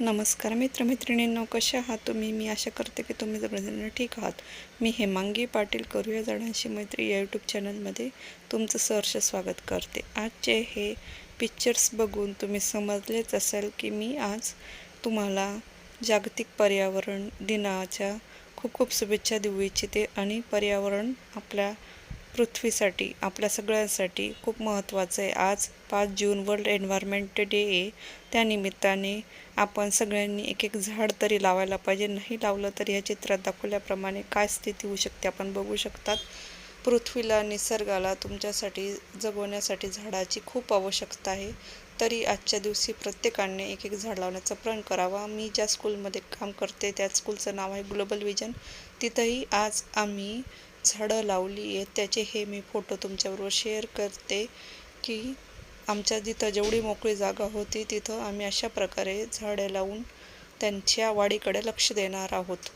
नमस्कार मित्रमैत्रिणींनो कशा आहात तुम्ही? मी आशा करते की तुम्ही सगळेजण ठीक आहात. मी हेमांगी पाटील करूया झाडांशी मैत्री या यूट्यूब चॅनलमध्ये तुमचं सहर्ष स्वागत करते. आजचे हे पिक्चर्स बघून तुम्ही समजलेच असेल की मी आज तुम्हाला जागतिक पर्यावरण दिनाच्या खूप खूप शुभेच्छा देऊ इच्छिते आणि पर्यावरण आपल्या पृथ्वीसाठी आपल्या सगळ्यांसाठी खूप महत्त्वाचं आहे. आज पाच जून वर्ल्ड एन्व्हायरमेंट डे आहे. त्यानिमित्ताने आपण सगळ्यांनी एक एक झाड तरी लावायला पाहिजे. नाही लावलं तर या चित्रात दाखवल्याप्रमाणे काय स्थिती होऊ शकते आपण बघू शकतात. पृथ्वीला निसर्गाला तुमच्यासाठी जगवण्यासाठी झाडाची खूप आवश्यकता आहे. तरी आजच्या दिवशी प्रत्येकाने एक एक झाड लावण्याचा प्रण करावा. मी ज्या स्कूलमध्ये काम करते त्या स्कूलचं नाव आहे ग्लोबल विजन तिथंही आज आम्ही झाडं लावली आहेत. त्याचे हे मी फोटो तुमच्याबरोबर शेअर करते की आमच्या जिथं जेवढी मोकळी जागा होती तिथं आम्ही अशा प्रकारे झाडे लावून त्यांच्या वाढीकडे लक्ष देणार आहोत.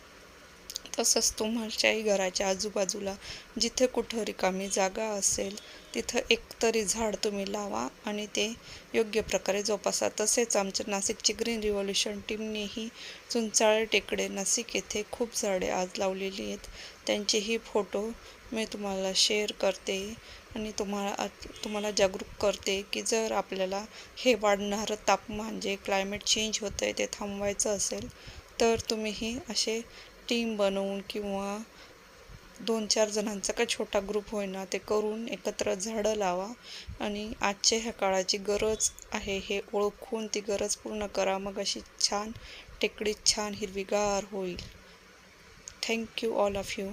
तसंच तुमच्याही घराच्या आजूबाजूला जिथे कुठं रिकामी जागा असेल तिथं एकतरी झाड तुम्ही लावा आणि ते योग्य प्रकारे जोपासा. तसेच आमच्या नाशिकची ग्रीन रिव्हॉल्युशन टीमनेही चुंचाळे टेकडे नाशिक येथे खूप झाडे आज लावलेली आहेत. त्यांचेही फोटो मी तुम्हाला शेअर करते आणि तुम्हाला तुम्हाला जागरूक करते की जर आपल्याला हे वाढणारं तापमान जे क्लायमेट चेंज होतं आहे ते थांबवायचं असेल तर तुम्हीही असे टीम बनवून किंवा दोन चार जणांचा का छोटा ग्रुप होईना ते करून एकत्र झाडं लावा. आणि आजच्या ह्या काळाची गरज आहे हे ओळखून ती गरज पूर्ण करा. मग अशी छान टेकडी छान हिरवीगार होईल. Thank you all of you